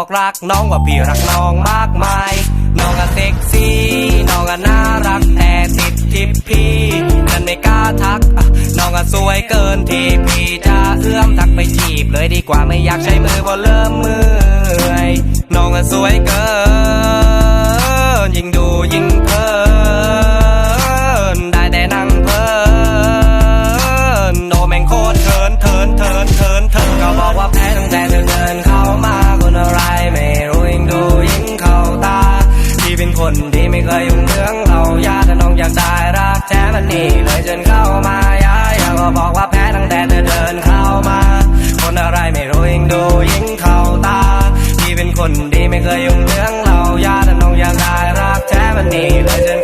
อกรักน้องว่าพี่รักน้องมากมาย น้องอะเซ็กซี่ น้องอะน่ารักแต่ติดทิปพี่นั่นไม่กล้าทัก น้องอะสวยเกินที่พี่จะเอื้อมทักไปจีบเลยดีกว่าไม่อยากใช้มือเพราะเริ่มเมื่อย น้องอะสวยเกิน ที่ไม่เคยยุ่งเรื่องเราญาติน้องอยากได้รักแท้มันนี่เลยจนเข้ามายาอยาก็บอกว่าแพ้ตั้งแต่เธอเดินเข้ามา คนอะไรไม่รู้ยิ่งดูยิ่งเข้าตาที่เป็นคนดีไม่เคยยุ่งเรื่องเราญาติน้องอยากได้รักแท้มันนี่เลยจน